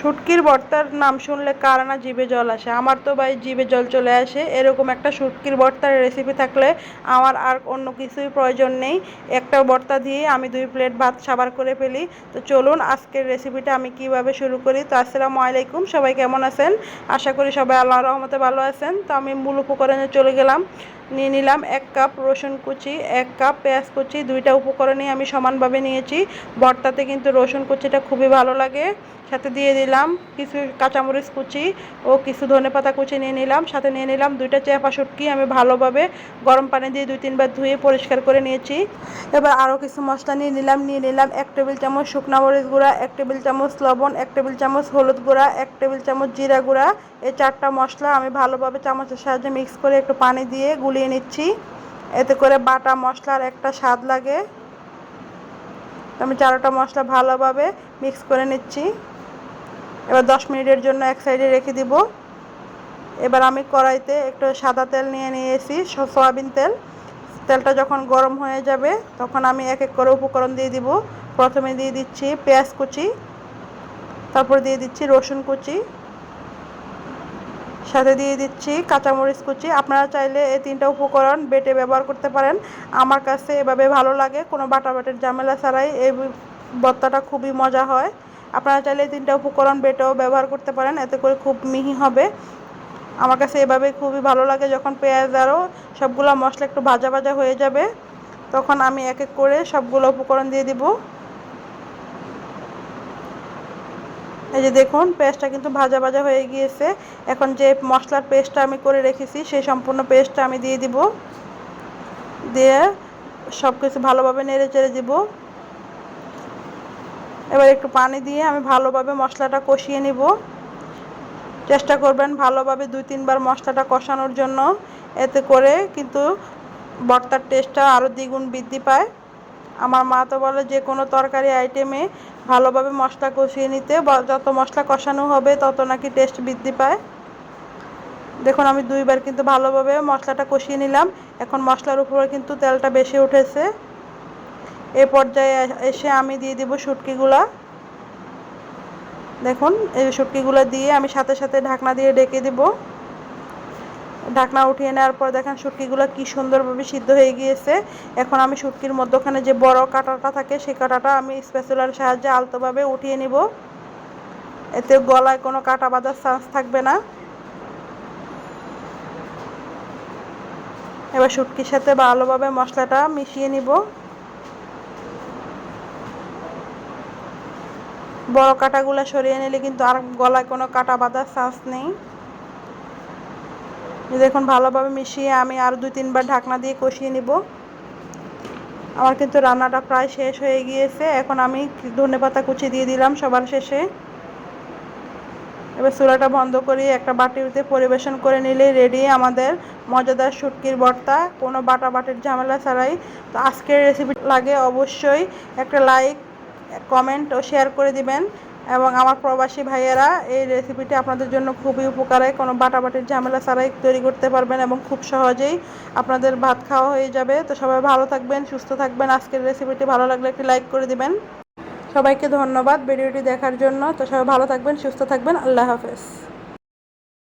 শুটকির ভর্তার নাম শুনলে কার না জল আসে? আমার তো ভাই জিভে জল চলে আসে। এরকম একটা শুটকির ভর্তার রেসিপি থাকলে আমার আর অন্য কিছুই প্রয়োজন নেই। একটা ভর্তা দিয়ে আমি দুই প্লেট ভাত সাবার করে ফেলি। তো চলুন আজকের রেসিপিটা আমি কীভাবে শুরু করি? তো আসসালামু আলাইকুম। সবাই কেমন আছেন? আশা করি সবাই আল্লাহ রহমতে ভালো আছেন। তো আমি মূল উপকরণে চলে গেলাম। নিয়ে নিলাম এক কাপ রসুন কুচি, এক কাপ পেঁয়াজ কুচি, দুইটা উপকরণই আমি সমানভাবে নিয়েছি। ভর্তাতে কিন্তু রসুন কুচিটা খুবই ভালো লাগে। সাথে দিয়ে দিলাম কিছু কাঁচামরিচ কুচি ও কিছু ধনে পাতা কুচি নিয়ে নিলাম। সাথে নিয়ে নিলাম দুইটা চেপা শুটকি, আমি ভালোভাবে গরম পানি দিয়ে দুই তিনবার ধুয়ে পরিষ্কার করে নিয়েছি। এবার আরও কিছু মশলা নিয়ে নিলাম নিয়ে নিলাম এক টেবিল চামচ শুকনা মরিচ গুঁড়া, এক টেবিল চামচ লবণ, এক টেবিল চামচ হলুদ গুঁড়া, এক টেবিল চামচ জিরা গুঁড়া। এই চারটা মশলা আমি ভালোভাবে চামচের সাহায্যে মিক্স করে একটু পানি দিয়ে গুলিয়ে নিচ্ছি। এতে করে বাটা মশলার একটা স্বাদ লাগে। আমি চারোটা মশলা ভালোভাবে মিক্স করে নিচ্ছি। এবার দশ মিনিটের জন্য এক সাইডে রেখে দিব। এবার আমি কড়াইতে একটু সাদা তেল নিয়ে নিয়েছি সয়াবিন তেল। তেলটা যখন গরম হয়ে যাবে, তখন আমি এক এক করে উপকরণ দিয়ে দিব। প্রথমে দিয়ে দিচ্ছি পেঁয়াজ কুচি, তারপর দিয়ে দিচ্ছি রসুন কুচি। সাথে দিয়ে দিচ্ছি কাঁচামরিচ কুচি। আপনারা চাইলে এই তিনটা উপকরণ বেটে ব্যবহার করতে পারেন। আমার কাছে এভাবে ভালো লাগে, কোনো বাটা বাটের ঝামেলা ছাড়াই এই ভর্তাটা খুবই মজা হয়। আপনারা চাইলে এই তিনটা উপকরণ বেটেও ব্যবহার করতে পারেন, এতে করে খুব মিহি হবে। আমার কাছে এভাবে খুবই ভালো লাগে, যখন পেঁয়াজ আরও সবগুলো মশলা একটু ভাজা ভাজা হয়ে যাবে, তখন আমি এক এক করে সবগুলো উপকরণ দিয়ে দিব। এই যে দেখুন, পেস্টটা কিন্তু ভাজা ভাজা হয়ে গিয়েছে। এখন যে মশলার পেস্টটা আমি করে রেখেছি, সেই সম্পূর্ণ পেস্টটা আমি দিয়ে দিব। দিয়ে সব কিছু ভালোভাবে নেড়ে চেড়ে দিব। এবার একটু পানি দিয়ে আমি ভালোভাবে মশলাটা কষিয়ে নিব। চেষ্টা করবেন ভালোভাবে দুই তিনবার মশলাটা কষানোর জন্য। এতে করে কিন্তু ভর্তার টেস্টটা আরও দ্বিগুণ বৃদ্ধি পায়। আমার মা তো বলে যে কোনো তরকারি আইটেমে ভালোভাবে মশলা কষিয়ে নিতে যত মশলা কষানো হবে তত নাকি টেস্ট বৃদ্ধি পায়। দেখুন, আমি দুইবার কিন্তু ভালোভাবে মশলাটা কষিয়ে নিলাম। এখন মশলার উপরে কিন্তু তেলটা বেশি উঠেছে। এ পর্যায়ে এসে আমি দিয়ে দিব শুটকিগুলা। দেখুন, এই শুটকিগুলো দিয়ে আমি সাথে সাথে ঢাকনা দিয়ে ডেকে দিব। ঢাকনা উঠিয়ে নেওয়ার পর দেখেন শুটকিগুলো কি সুন্দরভাবে সিদ্ধ হয়ে গিয়েছে। এখন আমি শুটকির মধ্যখানে যে বড় কাঁটাটা থাকে, সেই কাঁটাটা আমি স্পেসুলার সাহায্যে আলতোভাবে উঠিয়ে নিব। এতে গলায় কোনো কাটা বাঁধার চান্স থাকবে না। এবার শুটকির সাথে ভালোভাবে মশলাটা মিশিয়ে নিব। বড় কাটাগুলো সরিয়ে নিলে কিন্তু আর গলায় কোনো কাটা বাঁধার চান্স নেই। দেখুন, ভালোভাবে মিশিয়ে আমি আর দুই, তিনবার ঢাকনা দিয়ে কষিয়ে নিব। আমার কিন্তু রান্নাটা প্রায় শেষ হয়ে গিয়েছে। এখন আমি ধনে পাতা কুচি দিয়ে দিলাম সবার শেষে। এবার চুলাটা বন্ধ করে একটা বাটিতে পরিবেশন করে নিলে রেডি আমাদের মজাদার শুটকির ভর্তা। কোনো বাটা বাটির ঝামেলা ছাড়াই। তো আজকের রেসিপি লাগে অবশ্যই একটা লাইক কমেন্ট ও শেয়ার করে দিবেন। এবং আমার প্রবাসী ভাইয়েরা এই রেসিপিটি আপনাদের জন্য খুবই উপকারে। কোনো বাটাবাটির ঝামেলা ছাড়াই তৈরি করতে পারবেন এবং খুব সহজেই আপনাদের ভাত খাওয়া হয়ে যাবে। তো সবাই ভালো থাকবেন, সুস্থ থাকবেন। আজকের রেসিপিটি ভালো লাগলে একটি লাইক করে দিবেন। সবাইকে ধন্যবাদ ভিডিওটি দেখার জন্য। তো সবাই ভালো থাকবেন, সুস্থ থাকবেন। আল্লাহ হাফেজ।